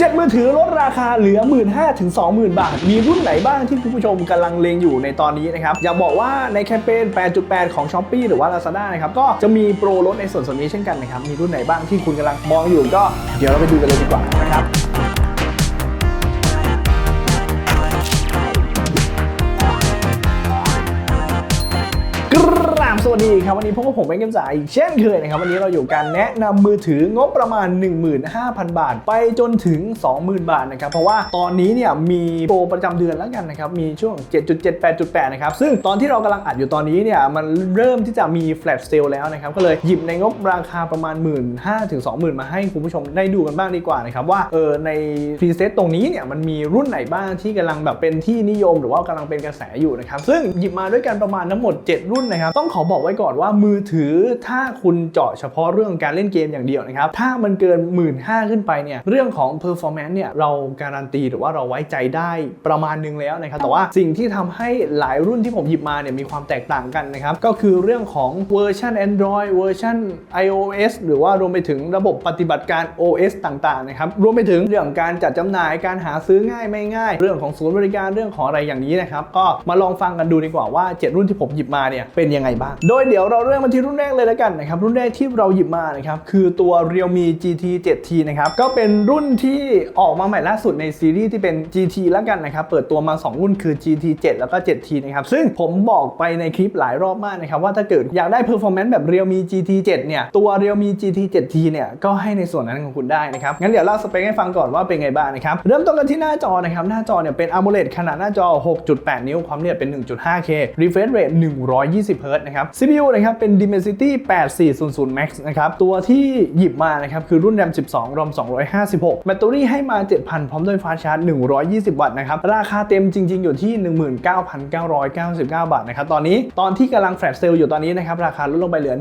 เจ็ดมือถือลดราคาเหลือ 1 5ื่นถึงสองหมบาท มีรุ่นไหนบ้างที่คุณผู้ชมกำลังเลงอยู่ในตอนนี้นะครับ อยากบอกว่าในแคมเปญ 8.8 ของ s h อ p e e หรือว่า Lazada นะครับ ก็จะมีโปรลดในส่วนส่วนนี้เช่นกันนะครับ มีรุ่นไหนบ้างที่คุณกำลังมองอยู่ก็เดี๋ยวเราไปดูกันเลยดีกว่านะครับ สวัสดีครับวันนี้พบกับผมเป็นกมจ่ายอีกเช่นเคยนะครับวันนี้เราอยู่การแนะนำมือถืองบประมาณ 15,000 บาท ไปจนถึง 20,000 บาทนะครับเพราะว่าตอนนี้เนี่ยมีโปรประจำเดือนแล้วกันนะครับมีช่วง 7.7 8.8 นะครับซึ่งตอนที่เรากำลังอัดอยู่ตอนนี้เนี่ยมันเริ่มที่จะมีแฟลชเซลแล้วนะครับก็เลยหยิบในงบราคาประมาณ 1 5 0 0 0ถึง20,000มาให้คุณผู้ชมได้ดูกันบ้างดีกว่านะครับว่าเออในพรีเซตตรงนี้เนี่ยมันมีรุ่นไหนบ้างที่กำลังแบบเป็นที่นิยม หรือว่ากำลังเป็นกระแสอยู่นะครับซึ่งหยิบมาด้วยกันประมาณทั้งหมด 7 รุ่นนะครับต้องขอบอกอกไว้ก่อนว่ามือถือถ้าคุณเจาะเฉพาะเรื่องการเล่นเกมอย่างเดียวนะครับ ถ้ามันเกิน 1 5ื่นขึ้นไปเนี่ยเรื่องของ performance เนี่ยเราการันตีหรือว่าเราไว้ใจได้ประมาณนึงแล้วนะครับ แต่ว่าสิ่งที่ทำให้หลายรุ่นที่ผมหยิบมาเนี่ยมีความแตกต่างกันนะครับ ก็คือเรื่องของเวอร์ชัน Android เวอร์ชัน iOS หรือว่ารวมไปถึงระบบปฏิบัติการ OS ต่างๆนะครับรวมไปถึงเรื่องการจัดจำหน่ายการหาซื้อง่ายไม่ง่าย เรื่องของศูนย์บริการเรื่องของอะไรอย่างนี้นะครับก็มาลองฟังกันดูดีกว่าว่า 7 รุ่นที่ผมหยิบมาเนี่ยเป็นยังไงบ้างโดยเดี๋ยวเราเริ่มมาที่รุ่นแรกเลยแล้วกันนะครับรุ่นแรกที่เราหยิบมานะครับคือตัว Realme GT 7T นะครับก็เป็นรุ่นที่ออกมาใหม่ล่าสุดในซีรีส์ที่เป็น GT แล้วกันนะครับเปิดตัวมา 2 รุ่นคือ GT 7 แล้วก็ 7T นะครับซึ่งผมบอกไปในคลิปหลายรอบมากนะครับว่าถ้าเกิดอยากได้ performance แบบ Realme GT 7เนี่ยตัว Realme GT 7T เนี่ยก็ให้ในส่วนนั้นของคุณได้นะครับงั้นเดี๋ยวเล่าสเปคให้ฟังก่อนว่าเป็นไงบ้างนะครับเริ่มต้นกันที่หน้าจอนะครับหน้าจอเนี่ยเป็น AMOLED ขนาดหน้าจอ 6.8 นิ้วความละเอียดเป็น 1.5K refresh rate 120 Hz นะครับ CPU นะครับเป็น Dimensity 8400 Max นะครับ ตัวที่หยิบมานะครับคือรุ่น RAM 12 ROM 256 แบตเตอรี่ให้มา 7,000 พร้อมด้วยฟ้าชาร์จ 120 วัตต์นะครับ ราคาเต็มจริง ๆ อยู่ที่ 19,999 บาทนะครับ ตอนนี้ตอนที่กำลังแฟลชเซลล์อยู่ตอนนี้นะครับ ราคาลดลงไปเหลือ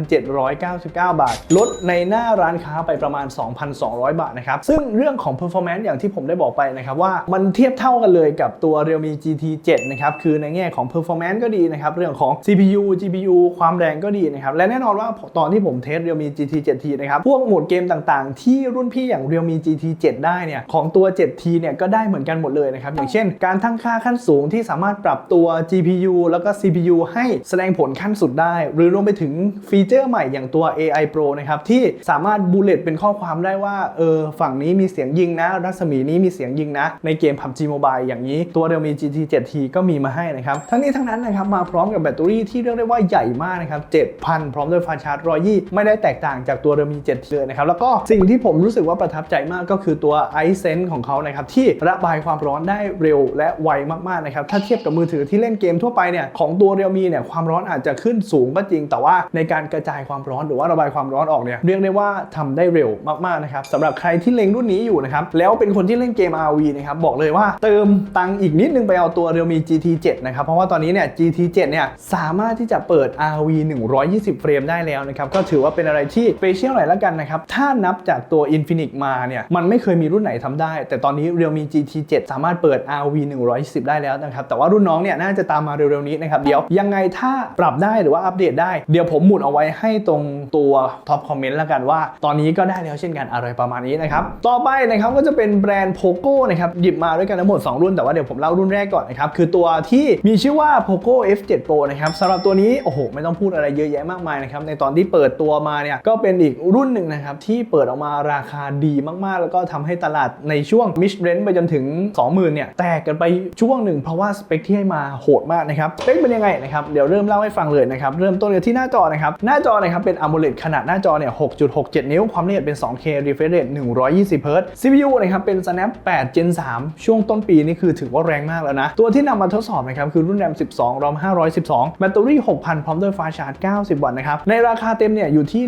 17,799 บาท ลดในหน้าร้านค้าไปประมาณ 2,200 บาทนะครับ ซึ่งเรื่องของ performance อย่างที่ผมได้บอกไปนะครับว่ามันเทียบเท่ากันเลยกับตัว Realme GT 7 นะครับ คือในแง่ของ performance ก็ดีนะครับเรื่องของ CPU GPU ความแรงก็ดีนะครับ และแน่นอนว่าตอนที่ผมเทส Realme GT 7T นะครับ พวกโหมดเกมต่างๆ ที่รุ่นพี่อย่าง Realme GT 7 ได้เนี่ย ของตัว 7T เนี่ยก็ได้เหมือนกันหมดเลยนะครับ อย่างเช่น การทั้งค่าขั้นสูงที่สามารถปรับตัว GPU แล้วก็ CPU ให้แสดงผลขั้นสุดได้ หรือรวมไปถึงฟีเจอร์ใหม่อย่างตัว AI Pro นะครับที่สามารถบูเลตเป็นข้อความได้ว่าเออฝั่งนี้มีเสียงยิงนะ รัศมีนี้มีเสียงยิงนะ ในเกม PUBG Mobile อย่างนี้ตัว Realme GT 7T ก็มีมาให้นะครับทั้งนี้ทั้งนั้นนะครับมาพร้อมกับแบตเตอรี่ที่เรียกได้ว่าใหญ่มากนะครับ 7,000 พร้อมด้วยฟ้าชาร์จ120ไม่ได้แตกต่างจากตัว Realme 7เลยนะครับ แล้วก็สิ่งที่ผมรู้สึกว่าประทับใจมากก็คือตัว Ice Sense ของเขานะครับ ที่ระบายความร้อนได้เร็วและไวมากๆนะครับ ถ้าเทียบกับมือถือที่เล่นเกมทั่วไปเนี่ยของตัว Realme เนี่ยความร้อนอาจจะขึ้นสูงก็จริง แต่ว่าในการกระจายความร้อนหรือว่าระบายความร้อนออกเนี่ยเรียกได้ว่าทำได้เร็วมากๆนะครับสำหรับใครที่เล็งรุ่นนี้อยู่นะครับแล้วเป็นคนที่เล่นเกม RV นะครับบอกเลยว่าเติมตังค์อีกนิดนึงไปเอาตัว Realme GT 7 นะครับเพราะว่าตอนนี้เนี่ย GT 7 เนี่ยสามารถที่จะเปิด RV 120 เฟรมได้แล้วนะครับ ก็ถือว่าเป็นอะไรที่สเปเชียลหน่อยละกันนะครับ ถ้านับจากตัว Infinix มาเนี่ย มันไม่เคยมีรุ่นไหนทำได้ แต่ตอนนี้ Realme GT 7 สามารถเปิด RV 120 ได้แล้วนะครับ แต่ว่ารุ่นน้องเนี่ยน่าจะตามมาเร็วๆนี้นะครับ เดี๋ยวยังไงถ้าปรับได้หรือว่าอัปเดตได้ เดี๋ยวผมหมุนเอาไว้ให้ตรงตัวท็อปคอมเมนต์ละกันว่า ตอนนี้ก็ได้แล้วเช่นกันอะไรประมาณนี้นะครับ ต่อไปนะครับก็จะเป็นแบรนด์ Poco นะครับหยิบมาด้วยกันทั้งหมด 2 รุ่นแต่ว่าเดี๋ยวผมเล่ารุ่นแรกก่อนนะครับคือตัวที่มีชื่อว่า Poco F7 Pro นะครับสำหรับตัวนี้โอ้โหไม่ต้องพูดอะไรเยอะแยะมากมายนะครับในตอนที่เปิดตัวมาเนี่ยก็เป็นอีกรุ่นหนึ่งนะครับที่เปิดออกมาราคาดีมากๆ แล้วก็ทำให้ตลาดในช่วงมิชเรนไปจนถึง 20,000เนี่ยแตกกันไปช่วงหนึ่งเพราะว่าสเปคที่ให้มาโหดมากนะครับสเปคเป็นยังไงนะครับเดี๋ยวเริ่มเล่าให้ฟังเลยนะครับเริ่มต้นกันที่หน้าจอนะครับหน้าจอนะครับเป็น AMOLED ขนาดหน้าจอเนี่ย 6.67 นิ้ว ความละเอียดเป็น 2K refresh rate 120 Hz CPU นะครับเป็น Snap 8 Gen 3 ช่วงต้นปีนี่คือถือว่าแรงมากแล้วนะตัวที่นำมาทดสอบนะครับคือรุ่น RAM 12 ROM 512แบตเตอรี่6,000 พร้อมด้วยฟ้าชาร์จ 90 วัตต์นะครับ ในราคาเต็มเนี่ยอยู่ที่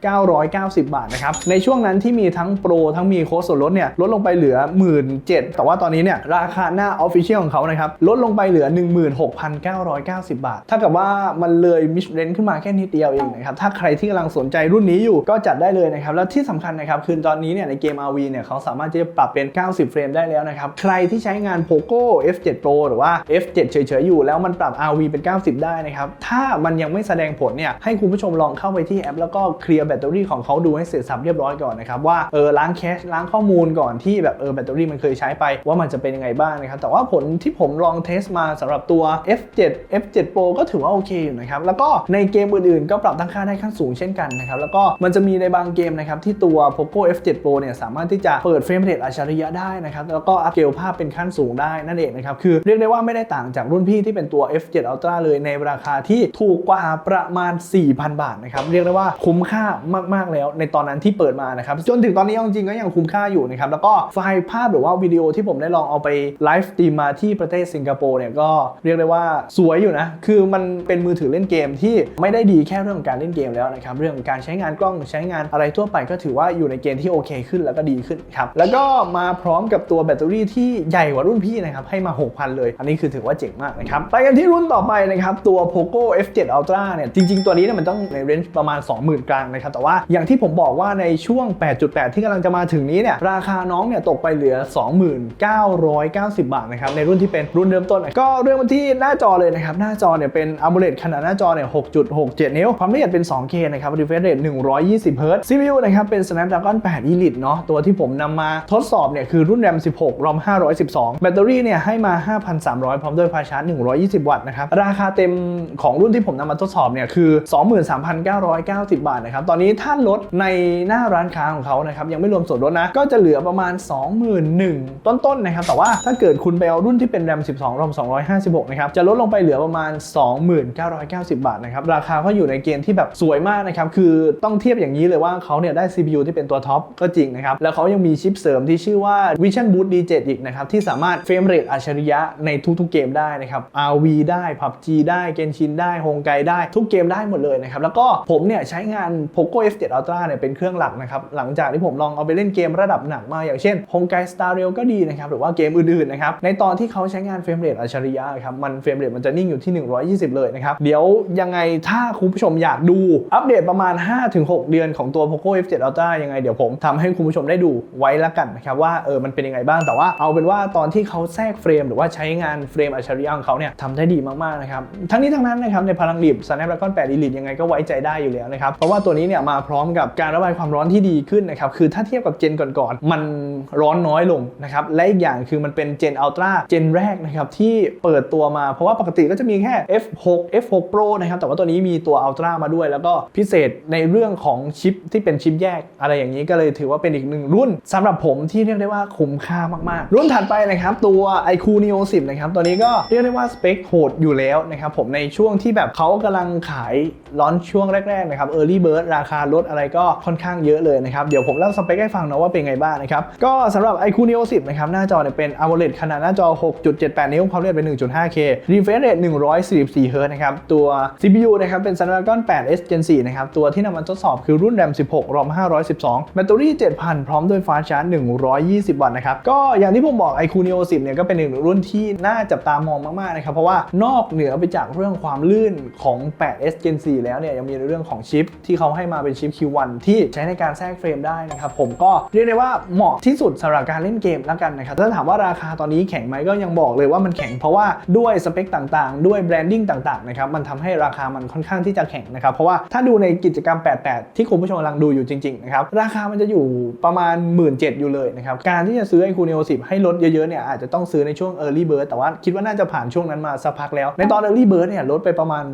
19,990 บาทนะครับ ในช่วงนั้นที่มีทั้งโปรทั้งมีโค้ดส่วนลดเนี่ยลดลงไปเหลือ 17,000แต่ว่าตอนนี้เนี่ยราคาหน้า Official ของเขานะครับลดลงไปเหลือ 16,990 บาท ถ้ากับว่ามันเลยมิชเรนขึ้นมาแค่นิดเดียวเองนะครับ ถ้าใครที่กำลังสนใจรุ่นนี้อยู่ก็จัดได้เลยนะครับ แล้วที่สำคัญนะครับคือตอนนี้เนี่ยในเกม RV เนี่ยเขาสามารถที่จะปรับเป็น 90 เฟรมได้แล้วนะครับ ใครที่ใช้งาน Poco F7 Pro หรือว่า F7 เฉยๆอยู่แล้วมันปรับ RV เป็น90 ได้นะครับ ถ้ามันยังไม่แสดงผลเนี่ยให้คุณผู้ชมลองเข้าไปที่แอป แล้วก็เคลียร์แบตเตอรี่ของเขาดูให้เสร็จสับเรียบร้อยก่อนนะครับว่าเออล้างแคชล้างข้อมูลก่อนที่แบบเออแบตเตอรี่มันเคยใช้ไปว่ามันจะเป็นยังไงบ้างนะครับแต่ว่าผลที่ผมลองเทสมาสำหรับตัว F7 F7 Pro ก็ถือว่าโอเคอยู่นะครับแล้วก็ในเกมอื่นๆ ก็ปรับตั้งค่าได้ขั้นสูงเช่นกันนะครับแล้วก็มันจะมีในบางเกมนะครับที่ตัว Poco F7 Pro เนี่ยสามารถที่จะเปิดเฟรมเรทอัจฉริยะได้นะครับแล้วก็อัพเกรดภาพเป็นขั้นสูงได้นั่นเองนะครับคือเรียกได้ว่าไม่ได้ต่างจากรุ่นพี่ที่เป็นตัว F7 Ultra เลยในราคาที่ถูกกว่าประมาณ 4,000 บาทนะครับเรียกได้ว่าคุ้มค่ามากๆแล้ว ในตอนนั้นที่เปิดมานะครับจนถึงตอนนี้เอาจริงๆก็ยังคุ้มค่าอยู่นะครับแล้วก็ไฟล์ภาพหรือว่าวิดีโอที่ผมได้ลองเอาไปไลฟ์สตรีมมาที่ประเทศสิงคโปร์เนี่ยก็เรียกได้ว่าสวยอยู่นะคือมันเป็นมือถือเล่นเกมที่ไม่ได้ดีแค่เรื่องของการเล่นเกมแล้วนะครับเรื่องของการใช้งานกล้องใช้งานอะไรทั่วไปก็ถือว่าอยู่ในเกณฑ์ที่โอเคขึ้นแล้วก็ดีขึ้นครับแล้วก็มาพร้อมกับตัวแบตเตอรี่ที่ใหญ่กว่ารุ่นพี่นะครับให้มา 6,000 เลย อันนี้คือถือว่าเจ๋งมากนะครับไปกันที่รุ่นต่อไปนะครับตัว Poco F7 Ultra เนี่ยจริง ๆ ตัวนี้เนี่ยมันต้องในเรนจ์ประมาณ 20,000 กลางนะครับแต่ว่าอย่างที่ผมบอกว่าในช่วง 8.8 ที่กำลังจะมาถึงนี้เนี่ยราคาน้องเนี่ยตกไปเหลือ 2990 บาทนะครับในรุ่นที่เป็นรุ่นเริ่มต้น ก็เรื่องมาที่หน้าจอเลยนะครับหน้าจอเนี่ยเป็น AMOLED ขนาดหน้าจอเนี่ย 6.67 นิ้ว ความละเอียดเป็น 2K นะครับ refresh rate 120 Hz CPU นะครับเป็น Snapdragon 8 Elite เนาะตัวที่ผมนำมาทดสอบเนี่ยคือรุ่น RAM 16 ROM 512 แบตเตอรี่เนี่ยให้มา 5,300 พร้อมด้วยไฟชาร์จ 120 วัตต์นะครับราราคาเต็มของรุ่นที่ผมนำมาทดสอบเนี่ยคือ 23,990 บาทนะครับ ตอนนี้ถ้าลดในหน้าร้านค้าของเขานะครับยังไม่รวมส่วนลดนะ ก็จะเหลือประมาณ 21,000ต้นๆนะครับ แต่ว่าถ้าเกิดคุณไปเอารุ่นที่เป็น RAM 12 ROM 256 นะครับ จะลดลงไปเหลือประมาณ2990 บาทนะครับ ราคาก็อยู่ในเกณฑ์ที่แบบสวยมากนะครับ คือต้องเทียบอย่างนี้เลยว่าเขาเนี่ยได้ CPU ที่เป็นตัวท็อปก็จริงนะครับ แล้วเขายังมีชิปเสริมที่ชื่อว่า Vision Boost D7 อีกนะครับที่สามารถเฟรมเรทอัจฉริยะในทุกๆเกมได้นะครับ RV ได้ PUBG จีได้ Genshin ได้ h o n g a i ได้ทุกเกมได้หมดเลยนะครับแล้วก็ผมเนี่ยใช้งาน Poco F7 Ultra เนี่ยเป็นเครื่องหลักนะครับหลังจากที่ผมลองเอาไปเล่นเกมระดับหนักมาอย่างเช่น h o n g a i Star Rail ก็ดีนะครับหรือว่าเกมอื่นๆนะครับในตอนที่เขาใช้งานเฟรมเรทอัจฉริยะครับมันเฟรมเรทมันจะนิ่งอยู่ที่ 120 เลยนะครับเดี๋ยวยังไงถ้าคุณผู้ชมอยากดูอัปเดตประมาณ 5-6 เดือนของตัว Poco F7 Ultra ยังไงเดี๋ยวผมทำให้คุณผู้ชมได้ดูไว้ละกันนะครับว่าเออมันเป็นยังไงบ้างแต่ว่าเอาเป็นว่าตอนที่เขาแทรกเฟรม หรือว่าใช้งานเฟรมอัจฉริยะของเขาเนี่ยทำได้ดีมากๆนะครับทั้งนี้ทั้งนั้นนะครับในพลังดิบ Snapdragon 8 Elite ยังไงก็ไว้ใจได้อยู่แล้วนะครับเพราะว่าตัวนี้เนี่ยมาพร้อมกับการระบายความร้อนที่ดีขึ้นนะครับคือถ้าเทียบกับเจนก่อนๆมันร้อนน้อยลงนะครับและอีกอย่างคือมันเป็นเจน Ultra เจนแรกนะครับที่เปิดตัวมาเพราะว่าปกติก็จะมีแค่ F6 F6 Pro นะครับแต่ว่าตัวนี้มีตัว Ultra มาด้วย แล้วก็พิเศษในเรื่องของชิปที่เป็นชิปแยก อะไรอย่างนี้ก็เลยถือว่าเป็นอีกหนึ่งรุ่นสำหรับผมที่เรียกได้ว่าคุ้มค่ามากๆ รุ่นถัดไปนะครับตัว iQOO Neo 10นะครับตัวนี้ก็เรียกได้ว่าสเปคโหดอยู่แล้วนะครับผมในช่วงที่แบบเขากำลังขายลอนช่วงแรกๆนะครับ Early Bird ราคาลดอะไรก็ค่อนข้างเยอะเลยนะครับ เดี๋ยวผมเล่าสเปคให้ฟังนะว่าเป็นไงบ้างนะครับ ก็สำหรับ iQ Neo 10 นะครับ หน้าจอเนี่ยเป็น AMOLED ขนาดหน้าจอ 6.78 นิ้วความละเอียดเป็น 1.5K refresh rate 144 Hz นะครับ ตัว CPU นะครับเป็น Snapdragon 8 S Gen 4 นะครับ ตัวที่นำมาทดสอบคือรุ่น RAM 16 ROM 512 แบตเตอรี่ 7,000 พร้อมด้วยฟ้าชาร์จ 120 วัตต์นะครับ ก็อย่างที่ผมบอก iQ Neo 10 เนี่ยก็เป็นหนึ่งรุ่นที่น่าจับตามองมากๆนะครับเพราะว่านอกเหนือไปจากเรื่องความลื่นของ 8S Gen 4 แล้วเนี่ยยังมีเรื่องของชิป ที่เขาให้มาเป็นชิป Q1 ที่ใช้ในการแทรกเฟรมได้นะครับผมก็เรียกได้ว่าเหมาะที่สุดสำหรับการเล่นเกมแล้วกันนะครับถ้าถามว่าราคาตอนนี้แข็งไหมก็ยังบอกเลยว่ามันแข็งเพราะว่าด้วยสเปคต่างๆ ด้วยแบรนดิ้งต่างๆนะครับมันทำให้ราคามันค่อนข้างที่จะแข็งนะครับเพราะว่าถ้าดูในกิจกรรม 88 ที่คุณผู้ชมกำลังดูอยู่จริงๆนะครับราคามันจะอยู่ประมาณ 1 7ื่นอยู่เลยนะครับการที่จะซื้อไอคูเนโอ10ให้ลดเยอะๆเนี่ยอาจจะต้องซื้อในช่วง Early Bird แต่ว่าคิดว่าน่าจะผ่านช่วงนั้นมาสักพักแล้วในตอน Early Bird เนี่ยลดไปประมาณ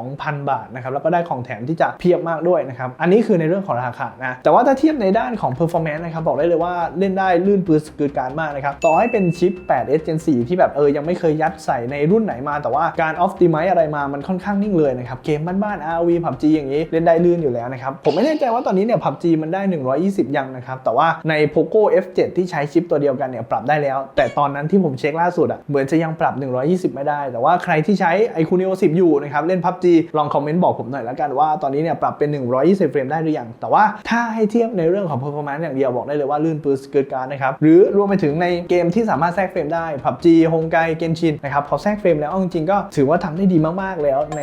2,000 บาทนะครับแล้วก็ได้ของแถมที่จะเพียบมากด้วยนะครับอันนี้คือในเรื่องของราคานะแต่ว่าถ้าเทียบในด้านของ performance นะครับบอกได้เลยว่าเล่นได้ลื่นปืนสกิดการมากนะครับต่อให้เป็นชิป 8S Gen 4 ที่แบบเออยังไม่เคยยัดใส่ในรุ่นไหนมา แต่ว่าการ optimize อะไรมามันค่อนข้างนิ่งเลยนะครับเกมบ้านๆ RV PUBG อย่างนี้เล่นได้ลื่นอยู่แล้วนะครับผมไม่แน่ใจว่าตอนนี้เนี่ย PUBG มันได้ 120 ยังนะครับแต่ว่าใน Poco F7 ที่ใช้ชิปตัวเดียวกันเนี่ยปรับได้แล้ว แต่ตอนนั้นที่ผมเช็คล่าสุดอะเหมือนจะยังปรับ 120 ไม่ได้ แต่ว่าใครที่ใช้ iQOO Neo 10อยู่นะครับเล่น PUBG ลองคอมเมนต์บอกผมหน่อยแล้วกันว่าตอนนี้เนี่ยปรับเป็น 120 เฟรมได้หรือยัง แต่ว่าถ้าให้เทียบในเรื่องของ performance อย่างเดียวบอกได้เลยว่าลื่นปืนเกิดการนะครับ หรือรวมไปถึงในเกมที่สามารถแทรกเฟรมได้ PUBG ฮงไกเกนชินนะครับพอแทรกเฟรมแล้วจริงๆก็ถือว่าทำได้ดีมากๆแล้วใน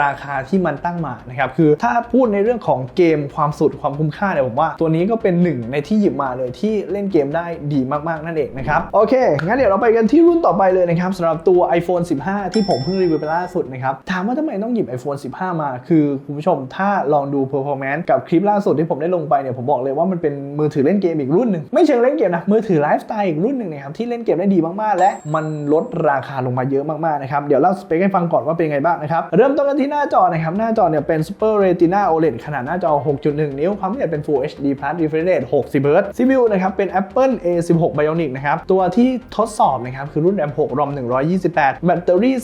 ราคาที่มันตั้งมานะครับคือถ้าพูดในเรื่องของเกมความสุดความคุ้มค่าเนี่ยผมว่าตัวนี้ก็เป็นหนึ่งในที่หยิบมาเลยที่เล่นเกมได้ดีมากๆนั่นเองนะครับโอเคงั้นเดี๋ยวเราไปกันที่รุ่นต่อไปเลยนะครับสำหรับตัว iPhone 15 ที่ผมเพิ่งรีวิวไปล่าสุดนะครับ ถามว่าทำไมต้องหยิบ iPhone 15 มา คือคุณผู้ชมถ้าลองดู performance กับคลิปล่าสุดที่ผมได้ลงไปเนี่ยผมบอกเลยว่ามันเป็นมือถือเล่นเกมอีกรุ่นหนึ่งไม่เชิงเล่นเกมนะมือถือไลฟ์สไตล์อีกรุ่นหนึ่งนะครับที่เล่นเกมได้ดีมากๆ และมันลดราคาลงมาเยอะมากๆนะครับเดี๋ยวเล่าสเปคให้ฟังก่อนว่าเป็นไงบ้างนะครับเริ่มต้นกันที่หน้าจอนะครับหน้าจอเนี่ยเป็น Super Retina OLED ขนาดหน้าจอ 6.1 นิ้วความละเอียดเป็น Full HD Plus Refresh Rate 60 Hz CPU นะครับเป็น Apple A16 Bionic นะครับตัวที่ทดสอบนะครับคือรุ่น M6 ROM 128 แบตเตอรี่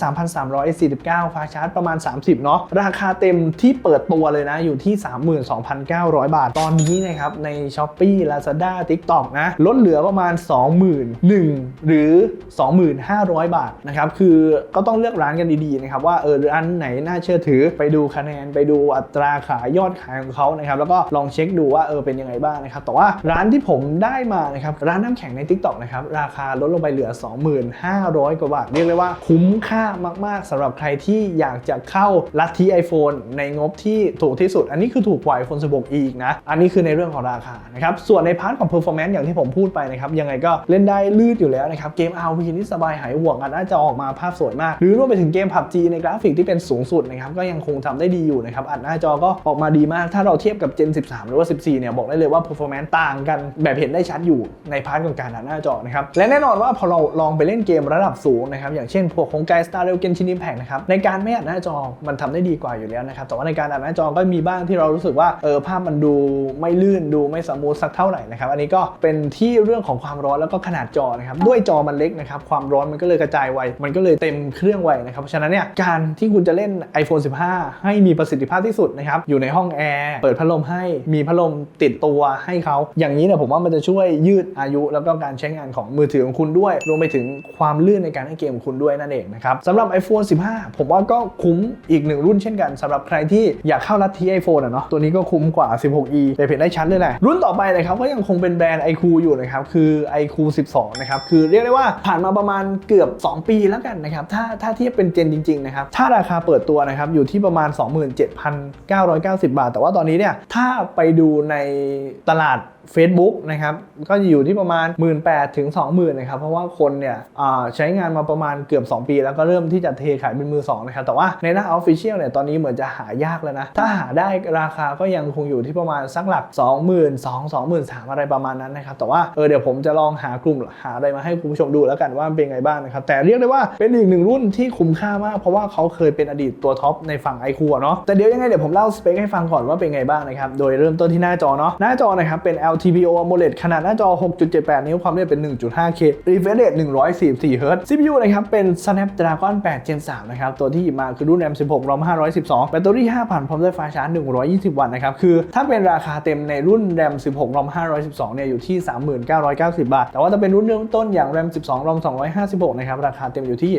349ฟ้าชาร์จประมาณ 30 เนาะ ราคาเต็มที่เปิดตัวเลยนะ อยู่ที่ 32,900 บาท ตอนนี้นะครับใน Shopee Lazada TikTok นะ ลดเหลือประมาณ 21,000หรือ 2,500 บาทนะครับ คือก็ต้องเลือกร้านกันดีๆนะครับว่าเออร้านไหนน่าเชื่อถือ ไปดูคะแนน ไปดูอัตราขายยอดขายของเขานะครับ แล้วก็ลองเช็คดูว่าเออเป็นยังไงบ้างนะครับ แต่ว่าร้านที่ผมได้มานะครับ ร้านน้ำแข็งใน TikTok นะครับ ราคาลดลงไปเหลือ 25,000กว่าบาท เรียกเลยว่าคุ้มค่ามากๆสำหรับใครที่อยากจะเข้าลัทธิ iPhone ในงบที่ถูกที่สุด อันนี้คือถูกกว่า iPhone 16 อีกนะ อันนี้คือในเรื่องของราคานะครับ ส่วนในพาร์ทของ performance อย่างที่ผมพูดไปนะครับ ยังไงก็เล่นได้ลืดอยู่แล้วนะครับ เกม RV นี่สบายหายห่วงอันน่าจะออกมาภาพสวยมาก หรือรวมไปถึงเกม PUBG ในกราฟิกที่เป็นสูงสุดนะครับ ก็ยังคงทำได้ดีอยู่นะครับ อัดหน้าจอก็ออกมาดีมาก ถ้าเราเทียบกับ Gen 13 หรือว่า 14 เนี่ย บอกได้เลยว่า performance ต่างกัน แบบเห็นได้ชัดอยู่ในพาร์ทของการอัดหน้าจอนะครับ และแน่นอนว่าพอเราลองไปเล่นเกมระดับสูงนะครับ อย่างเช่นพวกของไก Star Rail Genshin Impact นะครับในการไม่อัดหน้าจอมันทำได้ดีกว่าอยู่แล้วนะครับแต่ว่าในการอัดหน้าจอก็มีบ้างที่เรารู้สึกว่าเออภาพมันดูไม่ลื่นดูไม่สมูทสักเท่าไหร่นะครับอันนี้ก็เป็นที่เรื่องของความร้อนแล้วก็ขนาดจอนะครับด้วยจอมันเล็กนะครับความร้อนมันก็เลยกระจายไวมันก็เลยเต็มเครื่องไวนะครับเพราะฉะนั้นเนี่ยการที่คุณจะเล่น iPhone 15 ให้มีประสิทธิภาพที่สุดนะครับอยู่ในห้องแอร์เปิดพัดลมให้มีพัดลมติดตัวให้เขาอย่างนี้เนี่ยผมว่ามันจะช่วยยืดอายุแล้วก็การใช้งานของมือถือของคุณด้วย รวมไปถึงความลื่นในการให้เกมของคุณด้วยนั่นเองนะครับสำหรับ iPhone 15 ผมว่าก็คุ้มอีกหนึ่งรุ่นเช่นกันสำหรับใครที่อยากเข้าลัทธิ iPhone อะเนาะตัวนี้ก็คุ้มกว่า 16e ไปเห็นได้ชัดเลยแหละรุ่นต่อไปนะครับก็ยังคงเป็นแบรนด์ iQOO อยู่นะครับคือ iQOO 12 นะครับคือเรียกได้ว่าผ่านมาประมาณเกือบ 2 ปีแล้วกันนะครับถ้าถ้าเทียบเป็นเจนจริงๆนะครับถ้าราคาเปิดตัวนะครับอยู่ที่ประมาณ 27,990 บาท แต่ว่าตอนนี้เนี่ยถ้าไปดูในตลาด Facebook นะครับก็อยู่ที่ประมาณ 1 8ื่นถึง20,000นะครับเพราะว่าคนเนี่ยใช้งานมาประมาณเกือบ 2 ปี แล้วก็เริ่มที่จะเทขายเป็นมือ2นะครับแต่ว่าในหน้า Official เนี่ยตอนนี้เหมือนจะหายากแล้วนะ ถ้าหาได้ราคาก็ยังคงอยู่ที่ประมาณสักหลัก20,000 2 23,000อะไรประมาณนั้นนะครับแต่ว่าเออเดี๋ยวผมจะลองหากลุ่มหาอะไรมาให้คุณผู้ชมดูแล้วกันว่าเป็นไงบ้างนะครับแต่เรียกได้ว่าเป็นอีกหนึ่งรุ่นที่คุ้มค่ามาก เพราะว่าเขาเคยเป็นอดีตตัวท็อปในฝั่งไอคูเนาะแต่เดี๋ยวยังไงเดี๋ยวผมเล่าสเปคให้ฟังก่อนว่าเป็นไงบ้างนะครับโดยเริ่มต้นที่หน้าจอเนาะหน้าจอนะครับเป็น TPO AMOLED ขนาดหน้าจอ 6.78 นิ้ว ความละเอียดเป็น 1.5K refresh rate 144 Hz CPU นะครับ เป็น Snapdragon 8 Gen 3 นะครับ ตัวที่หยิบมาคือรุ่น M16 ROM 512 แบตเตอรี่ 5,000 พร้อมด้วยฟ้าชาร์จ 120 วัตต์นะครับ คือถ้าเป็นราคาเต็มในรุ่น RAM 16 ROM 512 เนี่ย อยู่ที่ 3990 บาท แต่ว่าถ้าเป็นรุ่นเริ่มต้นอย่าง RAM 12 ROM 256 นะครับ ราคาเต็มอยู่ที่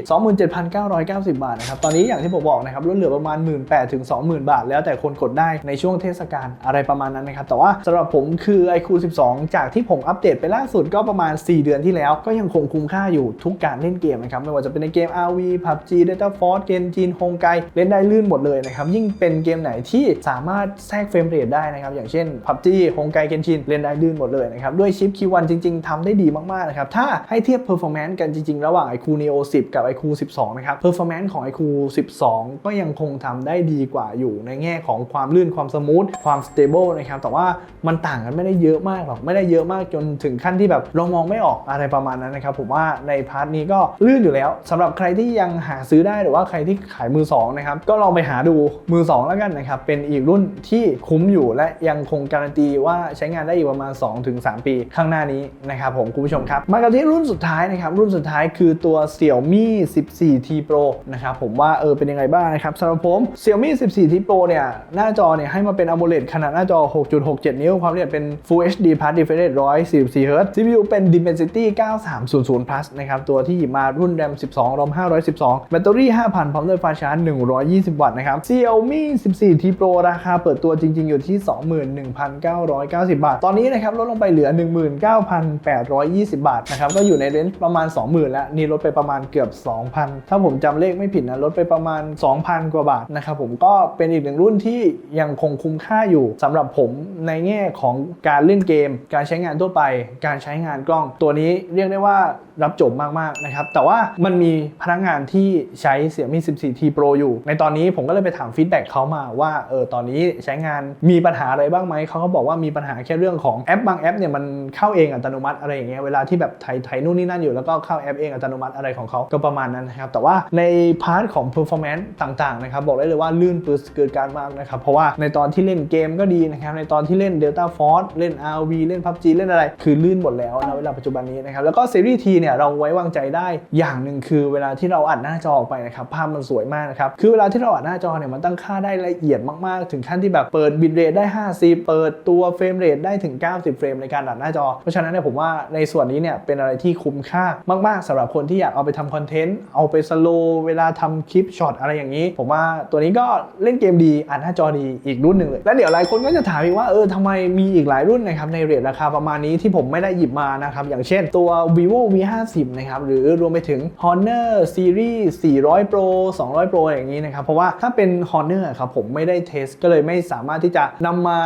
27,990 บาทนะครับ ตอนนี้อย่างที่ผมบอกนะครับลดเหลือประมาณ 18,000ถึง20,000 บาท แล้วแต่คนกดได้ในช่วงเทศกาลอะไรประมาณนั้นนะครับแต่ว่าสำหรับผมคือ iQOO 12 จากที่ผมอัปเดตไปล่าสุดก็ประมาณ 4 เดือนที่แล้ว ก็ยังคงคุ้มค่าอยู่ทุกการเล่นเกมนะครับไม่ว่าจะเป็นในเกม RV PUBG Data Force Genshin Honkai เล่นได้ลื่นหมดเลยนะครับยิ่งเป็นเกมไหนที่สามารถแทรกเฟรมเรทได้นะครับอย่างเช่น PUBG Honkai Genshin เล่นได้ลื่นหมดเลยนะครับด้วยชิป Q1 จริง ๆทำได้ดีมากๆนะครับถ้าให้เทียบ performance กันจริง ๆ ระหว่าง iQOO Neo 10 กับ iQOO 12 นะครับ performance ของ iQOO 12 ก็ยังคงทำได้ดีกว่าอยู่ในแง่ของความลื่นความสมูทความ stable นะครับแต่ว่ามันต่างกันไม่ได้เยอะมากหรอกไม่ได้เยอะมากจนถึงขั้นที่แบบเรามองไม่ออกอะไรประมาณนั้นนะครับผมว่าในพาร์ทนี้ก็ลื่นอยู่แล้วสำหรับใครที่ยังหาซื้อได้หรือว่าใครที่ขายมือสองนะครับก็ลองไปหาดูมือสองแล้วกันนะครับเป็นอีกรุ่นที่คุ้มอยู่และยังคงการันตีว่าใช้งานได้อีกประมาณ 2-3 ปีข้างหน้านี้นะครับผมคุณผู้ชมครับมากันที่รุ่นสุดท้ายนะครับรุ่นสุดท้ายคือตัว Xiaomi 14T Pro นะครับผมว่าเออเป็นยังไงบ้างนะครับสำหรับผม Xiaomi 14T Pro เนี่ยหน้าจอเนี่ยให้มาเป็น AMOLED ขนาดหน้าจอ 6.67 นิ้วความละเอียดเป็น Full HD Plus Refresh Rate 144 Hz CPU เป็น Dimensity 9300 Plus นะครับ ตัวที่หยิบมารุ่น RAM 12 ROM 512 แบตเตอรี่ 5,000 พร้อมด้วยฟาชาร์จ 120 วัตต์นะครับ Xiaomi 14T Pro ราคาเปิดตัวจริง ๆ อยู่ที่ 21,990 บาท ตอนนี้นะครับลดลงไปเหลือ 19,820 บาทนะครับ ก็อยู่ในเรนจ์ประมาณ 20,000 แล้ว นี่ลดไปประมาณเกือบ 2,000 ถ้าผมจำเลขไม่ผิดนะ ลดไปประมาณ 2,000 กว่าบาทนะครับผมก็เป็นอีกหนึ่งรุ่นที่ยังคงคุ้มค่าอยู่สำหรับผมในแง่ของการเลเล่นเกม การใช้งานทั่วไป การใช้งานกล้อง ตัวนี้เรียกได้ว่ารับจบมากๆนะครับ แต่ว่ามันมีพนักงานที่ใช้ Xiaomi 14T Pro อยู่ ในตอนนี้ผมก็เลยไปถามฟีดแบ็กเขามาว่าเออตอนนี้ใช้งานมีปัญหาอะไรบ้างไหม เขาก็บอกว่ามีปัญหาแค่เรื่องของแอปบางแอปเนี่ยมันเข้าเองอัตโนมัติอะไรอย่างเงี้ยเวลาที่แบบไถไถนู่นนี่นั่นอยู่แล้วก็เข้าแอปเองอัตโนมัติอะไรของเขาก็ประมาณนั้นนะครับ แต่ว่าในพาร์ทของ performance ต่างๆนะครับบอกได้เลยว่าลื่นปืดเกิดการมากนะครับเพราะว่าในตอนที่เล่นเกมก็ดีนะครับในตอนที่เล่น Delta Force เล่น RV เล่น PUBG เล่นอะไร คือลื่นหมดแล้วในเวลาปัจจุบันนี้นะครับแล้วก็ซีรีส์ T เนี่ยเราไว้วางใจได้อย่างหนึ่งคือเวลาที่เราอัดหน้าจอออกไปนะครับภาพมันสวยมากนะครับคือเวลาที่เราอัดหน้าจอเนี่ยมันตั้งค่าได้ละเอียดมากๆ ถึงขั้นที่แบบเปิดบิตเรทได้ 50 เปิดตัวเฟรมเรทได้ถึง 90 เฟรมในการอัดหน้าจอ เพราะฉะนั้นเนี่ยผมว่าในส่วนนี้เนี่ยเป็นอะไรที่คุ้มค่ามากๆสำหรับคนที่อยากเอาไปทำคอนเทนต์เอาไปสโลว์เวลาทำคลิปช็อตอะไรอย่างนี้ ผมว่าตัวนี้ก็เล่นเกมดีอัดหน้าจอดีอีกรุ่นหนึ่งเลยแล้วเดี๋ยวหลายคนก็จะถามอีกว่าเออทำไมมีอีกหลายรุ่นนะครับในเรทราคาประมาณนี้ที่ผมไม่ได้หยิบมานะครับอย่างเช่นตัว vivo v 5 0นะครับหรือรวมไปถึง honor series 400 pro 200 pro อย่างนี้นะครับเพราะว่าถ้าเป็น honor ครับผมไม่ได้เทสก็เลยไม่สามารถที่จะนำมา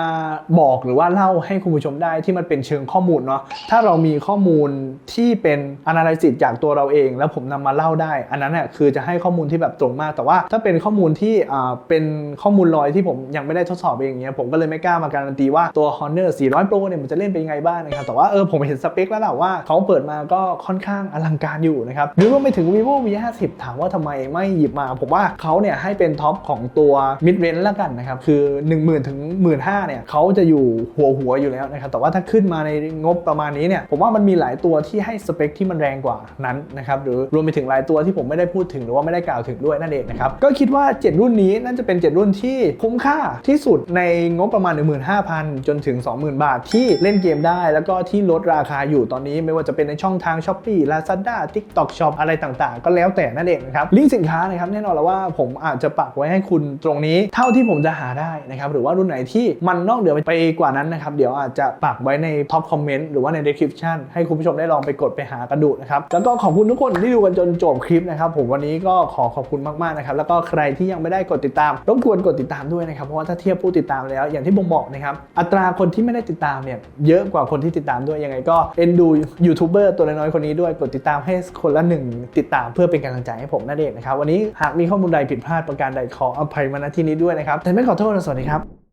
บอกหรือว่าเล่าให้คุณผู้ชมได้ที่มันเป็นเชิงข้อมูลเนาะถ้าเรามีข้อมูลที่เป็น analysis จากตัวเราเอง แล้วผมนำมาเล่าได้ อันนั้นเนี่ยคือจะให้ข้อมูลที่แบบตรงมาก แต่ว่าถ้าเป็นข้อมูลที่อ่าเป็นข้อมูลลอยที่ผมยังไม่ได้ทดสอบเองอย่างเงี้ยผมก็เลยไม่กล้ามาการันตีว่าตัว honor 400 pro เนี่ยมันจะเล่นเป็นยังไงบ้างนะครับแต่ว่าเออผมเห็นสเปคแล้วแหละว่าเขาเปิดมาก็ค่อนข้างอลังการอยู่นะครับหรือว่าไปถึง vivo v 5 0ถามว่าทำไมไม่หยิบมา ผมว่าเขาเนี่ยให้เป็นท็อปของตัว mid range แล้วกันนะครับคือ 10,000 ถึง 15,000เนี่ยเขาจะอยู่หัวหัวอยู่แล้วนะครับแต่ว่าถ้าขึ้นมาในงบประมาณนี้เนี่ยผมว่ามันมีหลายตัวที่ให้สเปคที่มันแรงกว่านั้นนะครับหรือรวมไปถึงหลายตัวที่ผมไม่ได้พูดถึงหรือว่าไม่ได้กล่าวถึงด้วยนั่นเองนะครับก็คิดว่า 7 รุ่นนี้น่าจะเป็น 7 รุ่นที่คุ้มค่าที่สุดในงบประมาณ 15,000 จนถึง 20,000 บาทที่เล่นเกมได้แล้วก็ที่ลดราคาอยู่ตอนนี้ไม่ว่าจะเป็นในช่องทาง s h อ p e e Lazada TikTok Shop อะไรต่างๆ ก็แล้วแต่นั่นเองนะครับลิงก์สินค้านะครับแน่นอนแล้วว่าผมอาจจะปักไว้ให้คุณตรงนี้ เท่าที่ผมจะหาได้นะครับหรือว่ารุ่นไหนที่มันนอกเหนือไปกว่านั้นนะครับเดี๋ยวอาจจะปักไว้ในท็อปคอมเมนต์หรือว่าใน description ให้คุณผู้ชมได้ลองไปกดไปหากันดูนะครับแล้วก็ขอบคุณทุกคนที่ดูกันจนจบคลิปนะครับผมวันนี้ก็ขอขอบคุณมากๆนะครับแล้วก็ใครที่ยังไม่ได้กดติดตามรบกวนกดติดตามด้วยนะครับเพราะว่าถ้าเทียบผู้ติดตามแล้ว อย่างที่ผมบอกนะครับอัตราคนที่ไม่ได้ติดตามเนี่ยเยอะกว่าคนที่ติดตามด้วยยังไงก็เอ็นดูยูทูบเบอร์ตัวน้อยๆคนนี้ด้วยกดติดตามให้คนละหนึ่งติดตามเพื่อเป็นกำลังใจให้ผมนั่นเองนะครับวันนี้หากมีข้อมูลใดผิดพลาดประการใดขออภัยมาณที่นี้ด้วยนะครับแต่ไม่ขอโทษนะสวัสดีครับ